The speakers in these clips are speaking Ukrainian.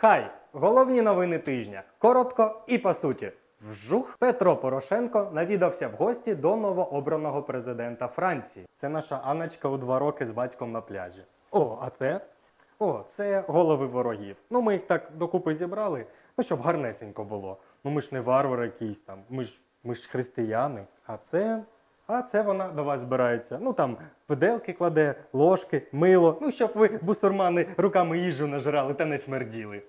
Хай! Головні новини тижня. Коротко і по суті. Вжух Петро Порошенко навідався в гості до новообраного президента Франції. Це наша Аночка у два роки з батьком на пляжі. О, а це? О, це голови ворогів. Ну, ми їх так докупи зібрали, ну щоб гарнесенько було. Ну ми ж не варвари якісь там, ми ж ми ж християни. А це. А це вона до вас збирається. Ну там виделки кладе, ложки, мило. Ну, щоб ви, бусурмани, руками їжу нажрали та не смерділи.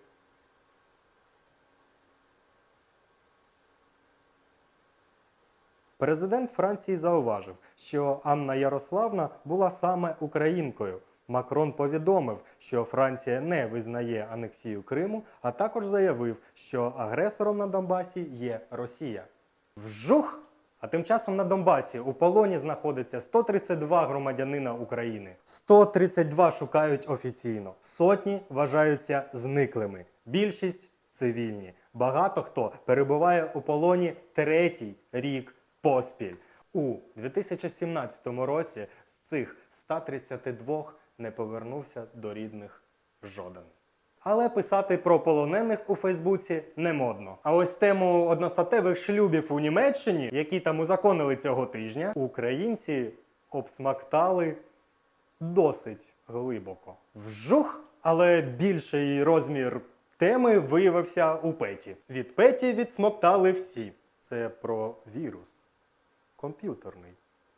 Президент Франції зауважив, що Анна Ярославна була саме українкою. Макрон повідомив, що Франція не визнає анексію Криму, а також заявив, що агресором на Донбасі є Росія. Вжух! А тим часом на Донбасі у полоні знаходиться 132 громадянина України. 132 шукають офіційно. Сотні вважаються зниклими. Більшість цивільні. Багато хто перебуває у полоні третій рік поспіль. У 2017 році з цих 132 не повернувся до рідних жоден. Але писати про полонених у Фейсбуці не модно. А ось тему одностатевих шлюбів у Німеччині, які там узаконили цього тижня, українці обсмактали досить глибоко. Вжух, але більший розмір теми виявився у Петі. Від Петі відсмоктали всі. Це про вірус. Комп'ютерний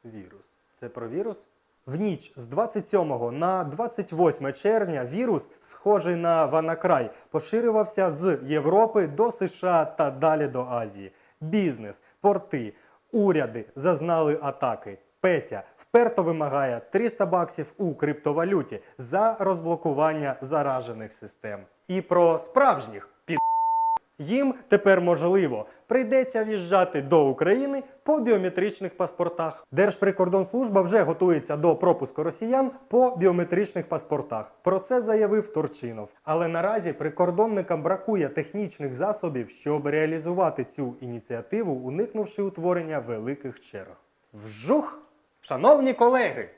вірус. Це про вірус? В ніч з 27 на 28 червня вірус, схожий на ванакрай, поширювався з Європи до США та далі до Азії. Бізнес, порти, уряди зазнали атаки. Петя вперто вимагає 300 баксів у криптовалюті за розблокування заражених систем. І про справжніх під їм тепер можливо прийдеться в'їжджати до України по біометричних паспортах. Держприкордонслужба вже готується до пропуску росіян по біометричних паспортах. Про це заявив Турчинов. Але наразі прикордонникам бракує технічних засобів, щоб реалізувати цю ініціативу, уникнувши утворення великих черг. Вжух! Шановні колеги,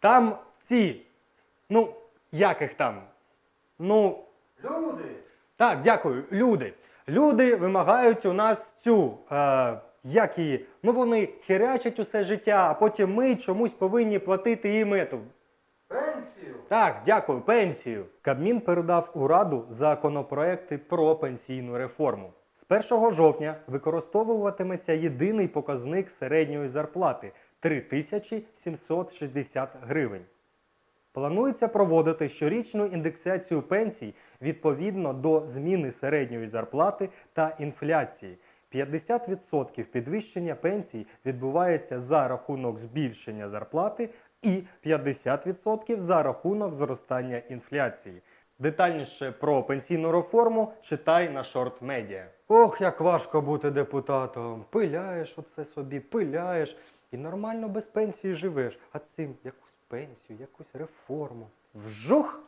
там ці, ну, яких там? Ну, Люди! так, дякую. Люди. Люди вимагають у нас цю. Е, як її? Ну вони херячать усе життя, а потім ми чомусь повинні платити їм ету. Пенсію! Так, дякую, пенсію. Кабмін передав у Раду законопроекти про пенсійну реформу. З 1 жовтня використовуватиметься єдиний показник середньої зарплати 3760 гривень. Планується проводити щорічну індексацію пенсій відповідно до зміни середньої зарплати та інфляції. 50% підвищення пенсій відбувається за рахунок збільшення зарплати і 50% за рахунок зростання інфляції. Детальніше про пенсійну реформу читай на шорт медіа. Ох, як важко бути депутатом. Пиляєш оце собі, пиляєш і нормально без пенсії живеш. А цим якусь пенсію, якусь реформу. Вжух!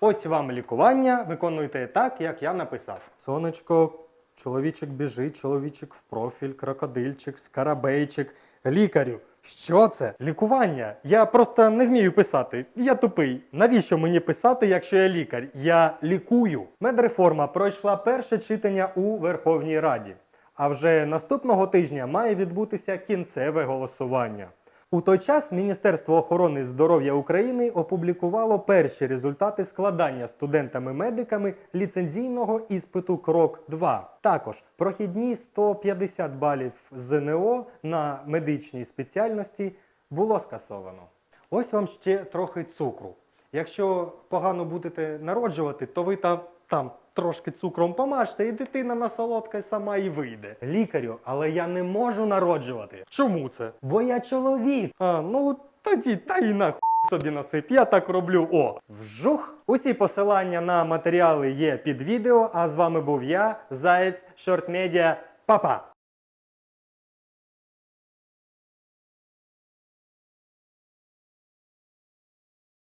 Ось вам лікування. Виконуйте так, як я написав. Сонечко, чоловічик біжить, чоловічик в профіль, крокодильчик, скарабейчик. Лікарю, що це? Лікування. Я просто не вмію писати. Я тупий. Навіщо мені писати, якщо я лікар? Я лікую. Медреформа пройшла перше читання у Верховній Раді. А вже наступного тижня має відбутися кінцеве голосування. У той час Міністерство охорони здоров'я України опублікувало перші результати складання студентами-медиками ліцензійного іспиту Крок 2. Також прохідні 150 балів ЗНО на медичній спеціальності було скасовано. Ось вам ще трохи цукру. Якщо погано будете народжувати, то ви там, там трошки цукром помажте, і дитина на солодке сама і вийде. Лікарю, але я не можу народжувати. Чому це? Бо я чоловік. А, ну тоді та й нахуй собі насип. Я так роблю. О, вжух. Усі посилання на матеріали є під відео. А з вами був я, Заєць, Шорт Медіа. Па-па!